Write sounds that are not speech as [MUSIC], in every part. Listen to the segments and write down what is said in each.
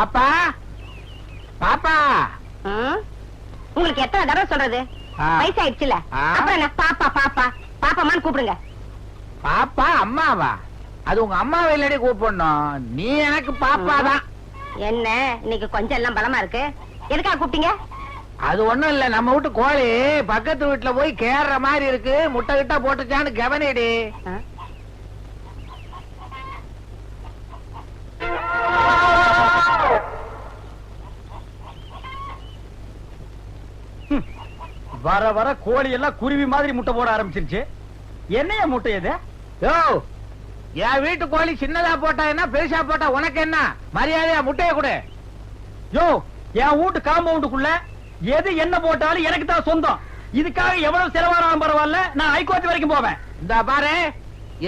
பாப்பா? பாப்பா? உங்களுக்கு எத்தனை தடவை சொல்றது. வயசாயிடுச்சுல. அப்புறம் என்ன? பாப்பா பாப்பா. பாப்பாமான்னு கூப்பிடுங்க. பாப்பா அம்மாவா? அது உங்க அம்மாவை இல்லடி கூப்பிடணும். நீ எனக்கு பாப்பா தான். என்ன? இன்னைக்கு கொஞ்சம் எல்லாம் பலமா இருக்கு. எதுக்காக கூப்பிட்டீங்க? அது ஒண்ணும் இல்ல. நம்ம வீட்டு கோழி பக்கத்து வீட்டுல போய் கேற மாதிரி இருக்கு. முட்டை கிட்ட போட்டுச்சான்னு கவனிடி வர வர கோழி எல்லாம் குருவி மாதிரி முட்டை போட ஆரம்பிச்சிருச்சு. என்னைய முட்டை இது? யோ என் வீட்டு கோழி சின்னதா போட்டா என்ன பெருசா போட்டா உனக்கு என்ன? மரியாதையா முட்டைய கொடு. யோ என் வீட்டு காம்பவுண்டுக்குள்ள எது என்ன போட்டாலும் எனக்கு தான் சொந்தம். இதுக்காக எவ்வளவு செலவானாலும் பரவாயில்ல நான் ஹைகோர்ட் வரைக்கும் போவேன். இந்த பாரு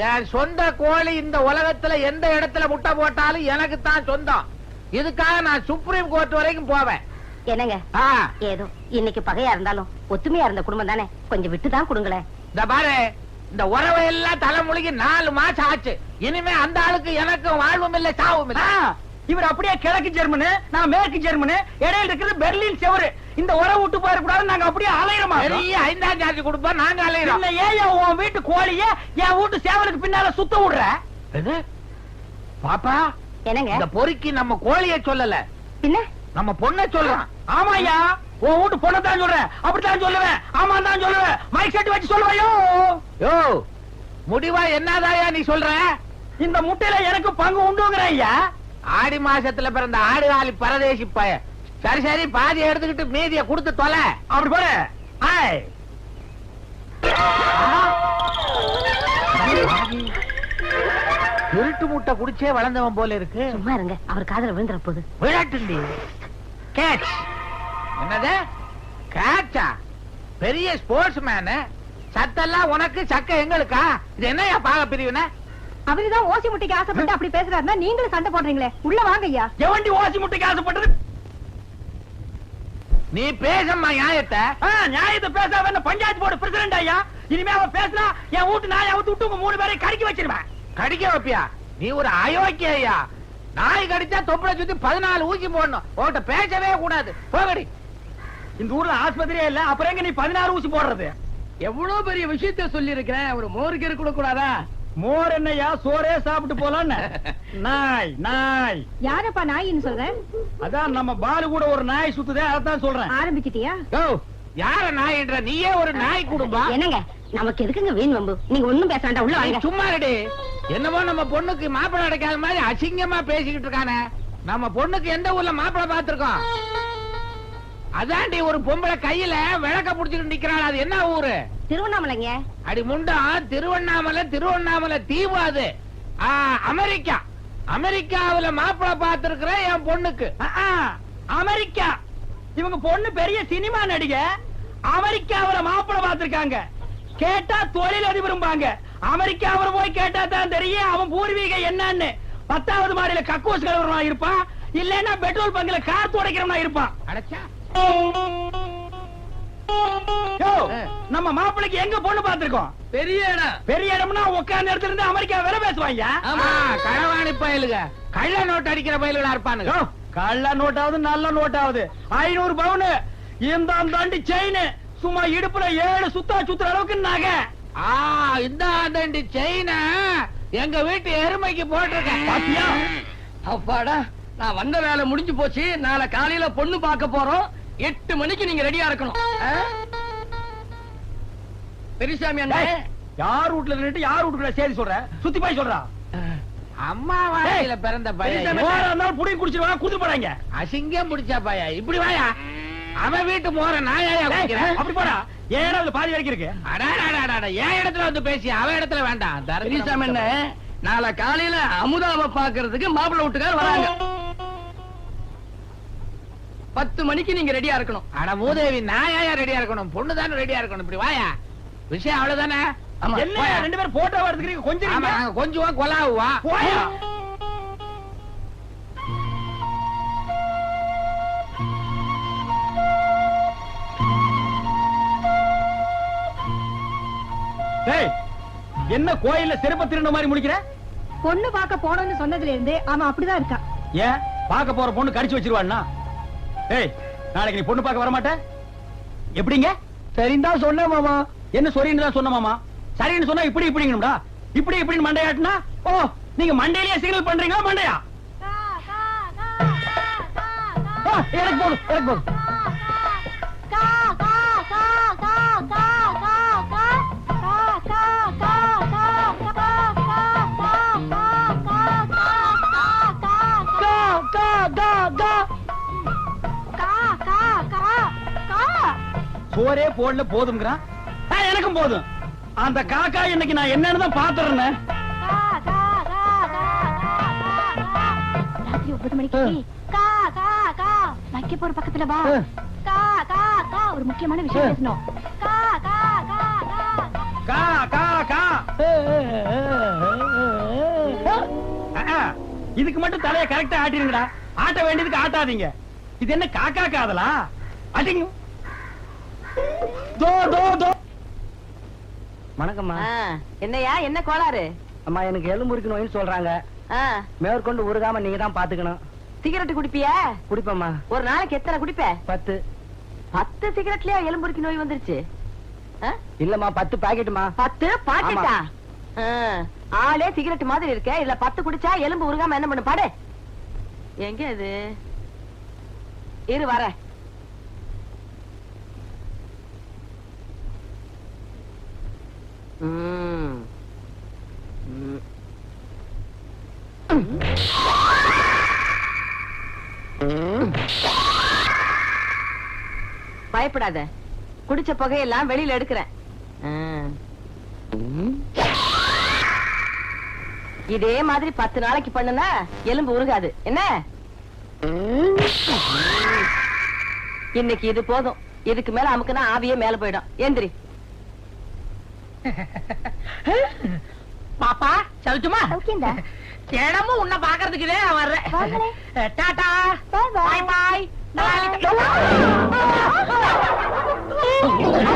என் சொந்த கோழி இந்த உலகத்துல எந்த இடத்துல முட்டை போட்டாலும் எனக்கு தான் சொந்தம். இதுக்காக நான் சுப்ரீம் கோர்ட் வரைக்கும் போவேன். என்னங்க? ஆ, ஏதோ இன்னைக்கு பகையா இருந்தாலும் ஒத்துமையா இருந்த குடும்பம் தானே? கொஞ்சம் விட்டுதான் கொடுங்களேன். இந்த பாரு இந்த உறவை எல்லாம் தலைமுழுகி நாலு மாசம் ஆச்சு. இனிமே அந்த ஆளுக்கு எனக்கும் வாழ்வும் இல்லை சாவும் இல்லை. இவர் அப்படியே கிழக்கு ஜெர்மனு நான் மேற்கு ஜெர்மனு இடையில இருக்கிறது பெர்லின் செவரு. இந்த உறவு விட்டு போயிடக்கூடாது நாங்க அப்படியே அலையிறோமா பெரிய ஐந்தாம் ஜாதி கொடுப்போம் நாங்க அலையிறோம். இல்ல ஏன் உன் வீட்டு கோழிய என் வீட்டு சேவலுக்கு பின்னால சுத்த விடுற? எது? பாப்பா என்னங்க? இந்த பொறுக்கி நம்ம கோழிய சொல்லல. பின்ன? நம்ம பொண்ண சொல்றோம் ஆமாய்யா உன் வீட்டு பொண்ணை தான் சொல்றேன். அப்படித்தான் சொல்லுவேன். ஆமா தான் சொல்லுவேன். மைக் செட் வச்சு சொல்லுவையோ? யோ முடிவா என்னதாயா நீ சொல்ற? இந்த முட்டையில எனக்கு பங்கு உண்டுங்கிற ஐயா. ஆடி மாசத்துல பிறந்த ஆடு ஆளி பரதேசி பய. சரி சரி பாதி எடுத்துக்கிட்டு மீதிய கொடுத்து தொலை. அப்படி போற ஹாய். திருட்டு முட்டை குடிச்சே வளர்ந்தவன் போல இருக்கு. சும்மா இருங்க. அவர் காதுல விழுந்துற போகுது விளையாட்டுண்டி கேட்ச் என்னது? கேட்சா பெரிய ஸ்போர்ட்ஸ் மேனு சத்தெல்லாம் உனக்கு சக்க எங்களுக்கா? இது என்னையா பாக பிரிவின அவருதான் ஓசி முட்டைக்கு ஆசைப்பட்டு அப்படி பேசுறாருன்னா நீங்களும் சண்டை போடுறீங்களே. உள்ள வாங்க ஐயா. எவண்டி ஓசி முட்டைக்கு ஆசைப்பட்டது? நீ பேசம்மா நியாயத்தை. நியாயத்தை பேசாம என்ன பஞ்சாயத்து போர்டு பிரசிடண்ட் ஐயா? இனிமே அவன் பேசினா என் வீட்டு நாயை அவுத்து விட்டு உங்க மூணு பேரையும் கடிக்க வச்சிருவேன். கடிக்க வைப்பியா? நீ ஒரு அயோக்கிய ஐயா. நாய் கடிச்சா தொப்புளை சுத்தி பதினாலு ஊசி போடணும். உன்கிட்ட பேசவே கூடாது. போகடி இந்த ஊர்ல ஆஸ்பத்திரியே இல்ல அப்புறம் எங்க நீ பதினாறு ஊசி போடுறது? எவ்வளவு பெரிய விஷயத்த சொல்லி இருக்கிறேன் ஒரு மோருக்கு இருக்க கூடாதா? மோர் என்னையா? சோறே சாப்பிட்டு போலான்னு. [LAUGHS] நாய் நாய். யாரப்பா நாயின்னு சொல்றேன் அதான் நம்ம பாலு கூட ஒரு நாய் சுத்துதே அதான் சொல்றேன். ஆரம்பிச்சிட்டியா? யார நாய்ன்ற? நீயே ஒரு நாய் குடும்பம் என்னங்க? நமக்கு எதுக்குங்க வீண் வம்பு? நீங்க ஒண்ணும் பேச வேண்டாம் உள்ள வாங்க. சும்மா இருடி. என்னமோ நம்ம பொண்ணுக்கு மாப்பிள்ளை அடைக்காத மாதிரி அசிங்கமா பேசிக்கிட்டு இருக்கானே. நம்ம பொண்ணுக்கு எந்த ஊர்ல மாப்பிள்ளை பார்த்திருக்கோம்? அதாண்டி ஒரு பொம்பளை கையில விளக்க புடிச்சிட்டு நிக்கிறாள். அது என்ன ஊரு? திருவண்ணாமலைங்க. அடி முண்டா திருவண்ணாமலை திருவண்ணாமலை தீவு அது. அமெரிக்கா. அமெரிக்காவுல மாப்பிள்ளை பார்த்திருக்கிறேன் என் பொண்ணுக்கு. அமெரிக்கா. இவங்க பொண்ணு பெரிய சினிமா நடிகை. அமெரிக்காவுல மாப்பிளை பார்த்திருக்காங்க. கேட்டா தொழில் அதிபரும்பாங்க. அமெரிக்காவுல போய் கேட்டா தான் தெரியும் அவன் பூர்வீக என்னன்னு. பத்தாவது மாடியில கக்கூஸ் கலவரமா இருப்பான். இல்லன்னா பெட்ரோல் பங்க்ல கார் துடைக்கிறவனா இருப்பான். நம்ம மாப்பிளைக்கு எங்க பொண்ணு பார்த்திருக்கோம்? பெரிய இடம். பெரிய இடம்னா உட்கார்ந்த இடத்துல இருந்து அமெரிக்கா வேலை பேசுவாங்க ஆமா களவாணி பயலுக. கள்ள நோட்டு அடிக்கிற பயலுகளா இருப்பானுங்க. கள்ள நோட்டாவது நல்ல நோட்டாவது. ஐநூறு பவுனு. இந்த தாண்டி செயின் சும்மா இடுப்புல ஏழு சுத்தா சுத்துற அளவுக்கு நகை. ஆ இந்த ஆண்டண்டி செயின எங்க வீட்டு எருமைக்கு பாத்தியா? போட்டிருக்கேன் அப்பாடா நான் வந்த வேலை முடிஞ்சு போச்சு. நாளை காலையில பொண்ணு பார்க்க போறோம். எட்டு மணிக்கு நீங்க ரெடியா இருக்கணும்? பெரியசாமி அண்ணே. யார் வீட்டுல நின்னுட்டு யார் வீட்டுக்குள்ள சேதி சொல்ற? சுத்தி போய் சொல்றா. அம்மா வாயில பிறந்த பையன். புடி குடிச்சிருவாங்க குடுத்து போறாங்க அசிங்கம் பிடிச்சா பையா. இப்படி வாயா. அவன் வீட்டு போற நாயா குடிக்கிறேன் அப்படி போடா. ஏன்னா அதுல பாதி வரைக்கும் இருக்கு? அடாடாடாடா என் இடத்துல வந்து பேசி அவன் இடத்துல வேண்டாம்? பெரியசாமி அண்ணே நாளை காலையில அமுதாவை பாக்குறதுக்கு மாப்பிள்ளை வீட்டுக்கார் வராங்க. பத்து மணிக்கு நீங்க ரெடியா இருக்கணும். அட மூதேவி நாயா ரெடியா இருக்கணும். பொண்ணு தானே ரெடியா இருக்கணும். இப்படி வாயா. விஷயம் அவ்வளவுதானே? என்ன. ரெண்டு பேரும் போட்டோ எடுத்துக்கிறீங்க கொஞ்சம். கொஞ்சம் கொலாவுவா. போயா. என்ன கோயில்ல செருப்ப திருண்ட மாதிரி முடிக்கிற பொண்ணு பார்க்க போனோம்னு சொன்னதுல இருந்து அவன் அப்படிதான் இருக்கான் ஏன்? பார்க்க போற பொண்ணு கடிச்சு வச்சிருவாள்னா ஏய் நாளைக்கு நீ பொண்ணு பார்க்க வர மாட்ட எப்படிங்க? சரின்னு தான் சொன்னேன் மாமா. என்ன சொரின்னு தான் சொன்ன மாமா? சரின்னு சொன்னா இப்படி இப்படிங்கணும்டா இப்படி இப்படின்னு மண்டையாட்டுனா ஓ நீங்க மண்டையிலேயே சிக்னல் பண்றீங்களா மண்டையா? ஆ, எனக்கு போதும் எனக்கு போதும் சோரே போடல போதும்ங்கிறான். ஆ, எனக்கும் போதும். அந்த காக்கா இன்னைக்கு நான் என்னன்னு தான் பாத்துறேன் ராத்திரி ஒன்பது மணிக்கு கா கா கா. வைக்க போற பக்கத்துல வா. கா கா கா. ஒரு முக்கியமான விஷயம் பேசணும். கா கா. கா கா கா. கா இதுக்கு மட்டும் தலைய கரெக்டா ஆட்டிருங்கடா. ஆட்ட வேண்டியதுக்கு ஆட்டாதீங்க. இது என்ன காக்கா காதலா? அடிங்க. வணக்கம்மா. என்னையா? என்ன கோளாறு? அம்மா எனக்கு எலும்பு நோயின்னு சொல்றாங்க. மேற்கொண்டு உருகாம நீங்க தான் பாத்துக்கணும். சிகரெட் குடிப்பியா? குடிப்பம்மா. ஒரு நாளைக்கு எத்தனை குடிப்ப? பத்து. பத்து சிகரெட்லயா எலும்புருக்கி நோய் வந்துருச்சு? இல்லம்மா பத்து பாக்கெட்டுமா பத்து பாக்கெட்டா? ஆளே சிகரெட் மாதிரி இருக்க. இல்ல பத்து குடிச்சா எலும்பு உருகாம என்ன பண்ணு பாடு. எங்க இது? இரு வர. பயப்படாத. குடிச்ச புகையெல்லாம் வெளியில எடுக்கிறேன். இதே மாதிரி பத்து நாளைக்கு பண்ணுனா எலும்பு உருகாது. என்ன? இன்னைக்கு இது போதும். இதுக்கு மேல அமுக்குனா ஆவியே மேல போயிடும். எந்திரி. பாப்பா சொல்லட்டுமா சௌக்கியம்டா. தினமும் உன்னை பாக்குறதுக்கு நான் வர்றேன். டாடா. பாய் பாய் எழுந்துருங்க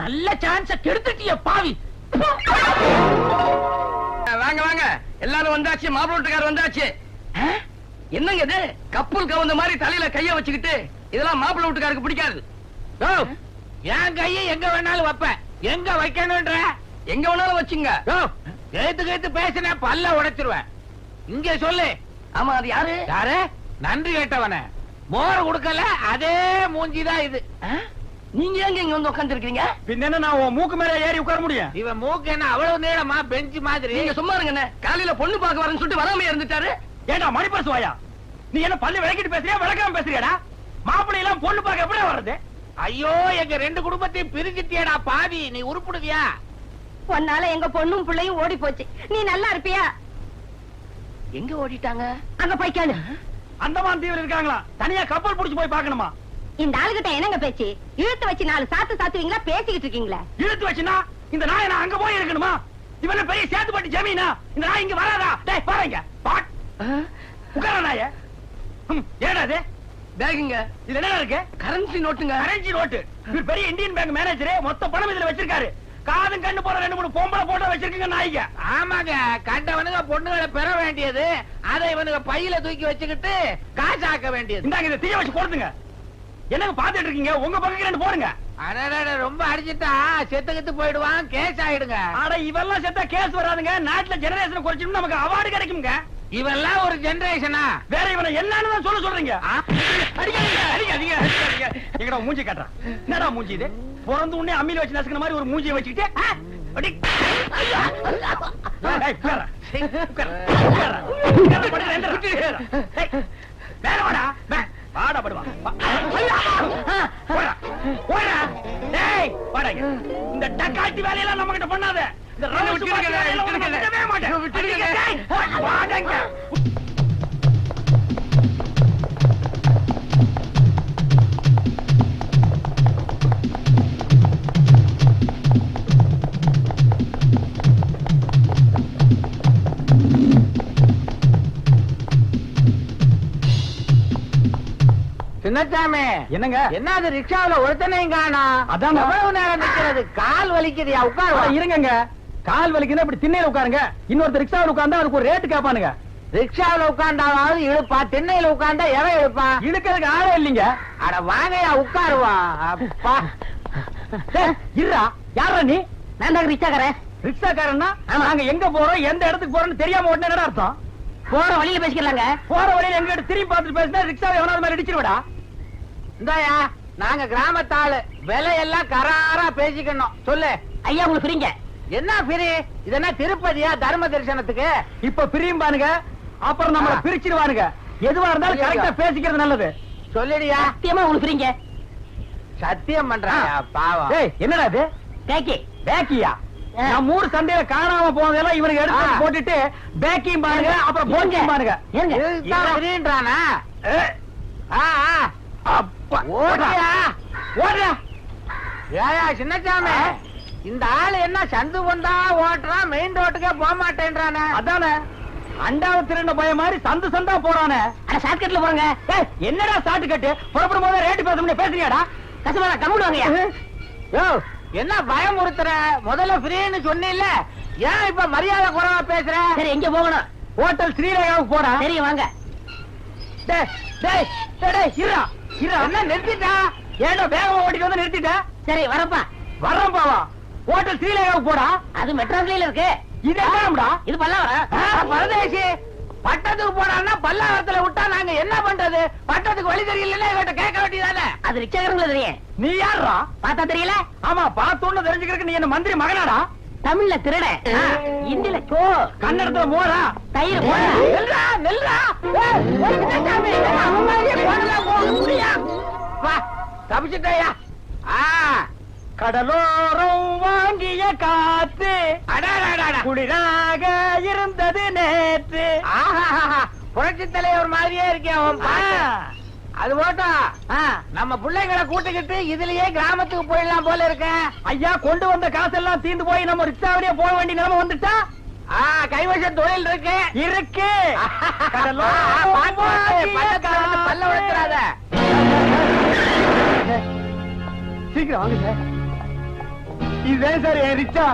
நல்ல சான்ஸ கெடுத்துட்டிய பாவி. வாங்க வாங்க. எல்லாரும் வந்தாச்சு மாப்பிள்ளை வீட்டுக்காரர் வந்தாச்சு? என்னங்க இது? கப்பல் கவுந்த மாதிரி தலையில கைய வச்சுக்கிட்டு இதெல்லாம் மாப்பிள்ளை வீட்டுக்காருக்கு பிடிக்காது. என் கையை எங்க வேணாலும் வைப்பேன் எங்க வைக்கணும்ன்ற எங்க வேணாலும் வச்சுங்க. ஓ, கேத்து கேத்து பேசின பல்ல உடைச்சிருவேன். இங்க சொல்லு. ஆமா அது யாரு? யாரு? நன்றி கேட்டவன. மோர் கொடுக்கல அதே மூஞ்சிதான் இது. ஆ? நீங்க எங்க இங்க வந்து உட்கார்ந்து இருக்கீங்க பின்ன என்ன நான் உன் மூக்கு மேல ஏறி உட்கார முடியும்? இவன் மூக்கு என்ன அவ்வளவு நீளமா பெஞ்ச் மாதிரி? நீங்க சும்மா இருங்க அண்ணே. காலையில பொண்ணு பார்க்க வரேன்னு சொல்லிட்டு வராம இருந்துட்டாரு? ஏண்டா மணிப்பரசு வாயா? நீ என்ன பல்லு விளக்கிட்டு பேசுறியா விளக்காம பேசுறியாடா? மாப்பிள்ளை எல்லாம் பொண்ணு பார்க்க எப்படி வர்றது? ஐயோ எங்க ரெண்டு குடும்பத்தையும் பிரிஞ்சிட்டியடா பாவி. நீ உருப்பிடுவியா? உன்னால எங்க பொண்ணும் பிள்ளையும் ஓடி போச்சு நீ நல்லா இருப்பியா? எங்க ஓடிட்டாங்க? அங்க போய் கேளு. அந்தமான் தீவில் இருக்காங்களா? தனியா கப்பல் புடிச்சு போய் பார்க்கணுமா? இந்த ஆளுகிட்ட என்னங்க பேச்சு? இழுத்து வச்சு நாலு சாத்து சாத்துவீங்களா? பேசிக்கிட்டு இருக்கீங்களா. இழுத்து வச்சுனா இந்த நாயை நான் அங்க போய் இருக்கணுமா? இவன பெரிய சேத்துப்பட்டி ஜமீனா? இந்த நாய் இங்க வராதா? டேய் பாருங்க. பாட். உட்கார நாய. ஹம், ஏடா இது? பேகுங்க இது என்ன இருக்கு? கரன்சி நோட்டுங்க. Currency note. பெரிய இந்தியன் பேங்க் மேனேஜர் மொத்த பணம் இதுல வச்சிருக்காரு. காதும் கண்ணு போற ரெண்டு மூணு பொம்பளை போட்டோ வச்சிருக்கீங்க நாய்ங்க ஆமாங்க கண்டவனுங்க பொண்ணுகளை பெற வேண்டியது அதை இவனுங்க பையில தூக்கி வச்சுக்கிட்டு காசாக்க வேண்டியது. இந்தாங்க இதை தீய வச்சு கொடுத்துங்க என்னங்க பாத்துட்டு இருக்கீங்க? உங்க பக்கம் ரெண்டு போடுங்க. அடடட, ரொம்ப அடிச்சிட்டா செத்து கெத்து போயிடுவான் கேஸ் ஆயிடுங்க. ஆட இவெல்லாம் செத்தா கேஸ் வராதுங்க. நாட்டுல ஜெனரேஷன் குறைச்சிட்டு நமக்கு அவார்டு கிடைக்குங்க. இவெல்லாம் ஒரு ஜெனரேஷனா வேற இவனை என்னன்னு சொல்ல சொல்றீங்க. அடிக்காதீங்க அடிக்காதீங்க. எங்கடா மூஞ்சி காட்டுறான். என்னடா மூஞ்சி இது? பிறந்து உடனே அம்மியில வச்சு நசுக்கிற மாதிரி ஒரு மூஞ்சியை வச்சுக்கிட்டு. இந்த டக்காட்டி வேலையெல்லாம் நம்ம கிட்ட பண்ணாத. இந்த சின்னச்சாமி என்னங்க? என்ன அது ரிக்ஷாவுல ஒருத்தனையும் காணோம் அதாங்க. எவ்வளவு நேரம் நிக்கிறது? கால் வலிக்குதுயா உட்காரு இருங்கங்க. கால் வலிக்குன்னா இப்படி திண்ணையில உட்காருங்க. இன்னொருத்தர் ரிக்ஷாவில் உட்கார்ந்தா அதுக்கு ஒரு ரேட்டு கேட்பானுங்க ரிக்ஷாவுல உட்கார்ந்தாவது இழுப்பா திண்ணையில உட்கார்ந்தா எவன் இழுப்பான் இழுக்கிறதுக்கு ஆளே இல்லைங்க. அட வாங்கயா உட்காருவா. அப்பா. இருடா. யாரா நீ? நான் தான் ரிச்சாக்காரன் ரிக்ஷாக்காரன்னா? நாங்க எங்க போறோம் எந்த இடத்துக்கு போறோம்னு தெரியாம உடனே அர்த்தம்? போற வழியில பேசிக்கலாங்க. போற வழியில எங்க திரும்பி பார்த்துட்டு பேசினா ரிக்ஷாவை எவனாவது மாதிரி இடிச்சிருவடா? இந்தாயா நாங்க கிராமத்தாளு. விலையெல்லாம் கராரா பேசிக்கணும். சொல்லு. ஐயா உங்களுக்கு புரியுங்க என்ன பிரி? இது என்ன திருப்பதியா தர்ம தரிசனத்துக்கு? இப்ப பிரியும் பாருங்க அப்புறம் நம்மள. பிரிச்சிருவானுங்க எதுவா இருந்தாலும். கரெக்டா பேசிக்கிறது நல்லது. சொல்லிடியா. சத்தியமா உங்களுக்கு புரியுங்க சத்தியம் பண்றாயா பாவம். டேய் என்னடா இது? கேக்கி பேக்கியா. நம்ம ஊர் சந்தையில காணாம போனதெல்லாம் இவனுக்கு எடுத்து போட்டுட்டு பேக்கிங் பாருங்க அப்புறம் போக்கிங் பாருங்க. ஏங்க. இதுதான் பிரின்றானா? ஆ, ஆ. ஓடியா ஓடுறா. ஏயா சின்னச்சாமி இந்த ஆளு என்ன சந்து வந்தா ஓட்டுறான் மெயின் ரோட்டுக்கே போக மாட்டேன்றானே? அதானே? அண்டாவ திருண்ட பய மாதிரி சந்து சந்தா போறானே? அட ஷார்ட்கட்ல போறங்க. ஏய், என்னடா சாட்டு கட்டு புறப்படும் போது ரேட்டு பேச முடியும் பேசுறியாடா கசமா கம்முடு வாங்கயா யோ என்ன பயமுறுத்துற முதல்ல ஃப்ரீன்னு சொன்னில்ல. ஏன் இப்ப மரியாதை குறைவா பேசுற? சரி எங்க போகணும்? ஹோட்டல் ஸ்ரீரேகாவுக்கு போறா. சரி வாங்க. டேய் டேய், டேய் இருடா. இருடா என்ன நிறுத்திட்டா. ஏன்டா வேகமா ஓட்டிட்டு வந்து நிறுத்திட்ட. சரி வரப்பா. வர்றோம் பாவா ஹோட்டல் ஸ்ரீரேகாவுக்கு போறா அது மெட்ராஸ்ல இருக்கு. இது என்னடா இது பல்லாவரம் பரதேசி பட்டத்துக்கு போறான்னா பல்லாவரத்துல விட்டா நாங்க என்ன பண்றது? பட்டத்துக்கு வழி தெரியலன்னா இவட்ட கேட்க வேண்டியதானே? அது ரிச்சாக்காரங்கள தெரியும். நீ யாரா பார்த்தா தெரியல? ஆமா பார்த்தோன்னு தெரிஞ்சுக்கிறதுக்கு நீ என்ன மந்திரி மகனாடா? தமிழ்ல திருட. இந்தியில சோ. கன்னடத்துல மோரா. தயிர் முடியும் வா. தப்பிச்சுட்டயா? ஆ கடலோரம் வாங்கிய காத்து குளிராக இருந்தது நேற்று. புரட்சி தலைவர் மாதிரியே இருக்கே அவன் பாட்டு. அது போட்டோம் ஆ, நம்ம பிள்ளைங்களை கூட்டிக்கிட்டு இதுலயே கிராமத்துக்கு போயிடலாம் போல இருக்க. ஐயா கொண்டு வந்த காசெல்லாம் தீந்து போய் நம்ம ரிக்ஷாவிலேயே போக வேண்டிய நிலைமை வந்துட்டா? ஆ, கைவச தொழில் இருக்கு. இருக்கு. [LAUGHS] பல்ல. சீக்கிரம் வாங்க சார். இதுதான் சார் என் ரிக்ஷா.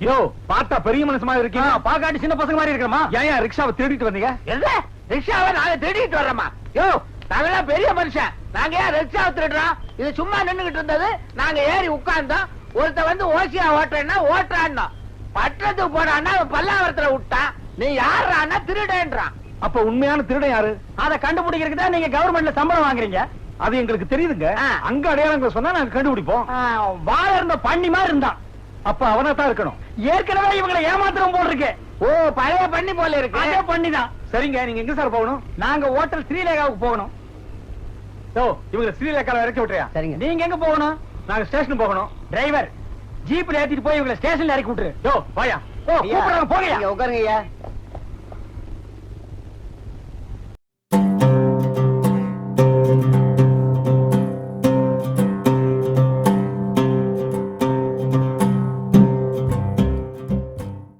யோ பார்த்தா பெரிய மனுஷன் மாதிரி இருக்கீங்க பாக்காட்டி சின்ன பசங்க மாதிரி இருக்கிறமா? ஏன் ரிக்ஷாவை திருடிட்டு வந்தீங்க? ரிக்ஷாவை நாங்க திருடிட்டு வர்றோமா? யோ நாங்கெல்லாம் பெரிய மனுஷன். நாங்க ஏன் ரிக்ஷாவை திருடுறோம் இது சும்மா நின்னுகிட்டு இருந்தது. நாங்க ஏறி உட்கார்ந்தோம். ஒருத்த வந்து ஓசியா ஓட்டுறேன்னா ஓட்டுறான்னு. பட்டத்துக்கு போறான்னா பல்லாவரத்துல விட்டான். நீ யாருறான்னா திருடேன்றான். அப்ப உண்மையான திருடன் யாரு? அத கண்டுபிடிக்கிறதுக்கு தான் நீங்க கவர்மெண்ட்ல சம்பளம் வாங்குறீங்க. அது எங்களுக்கு தெரியுதுங்க. அங்க அடையாளங்கள் சொன்னா நாங்க கண்டுபிடிப்போம். வாழ இருந்த பண்ணி மாதிரி இருந்தான். அப்ப அவனா தான் இருக்கணும். ஏற்கனவே இவங்களை ஏமாத்திரம் போல் இருக்கு. ஓ பழைய பண்ணி போல இருக்கு. பண்ணிதான் சரிங்க நீங்க எங்க சார் போகணும்? நாங்க ஹோட்டல் ஸ்ரீலேகாவுக்கு போகணும். ஓ இவங்க ஸ்ரீலேகால இறக்கி விட்டுறியா சரிங்க. நீங்க எங்க போகணும்? நாங்க ஸ்டேஷன் போகணும். டிரைவர் ஜீப்ல ஏத்திட்டு போய் இவங்களை ஸ்டேஷன்ல இறக்கி விட்டுரு. யோ வாயா. ஓ கூப்பிடுறாங்க போகயா நீங்க உட்காருங்க ஐயா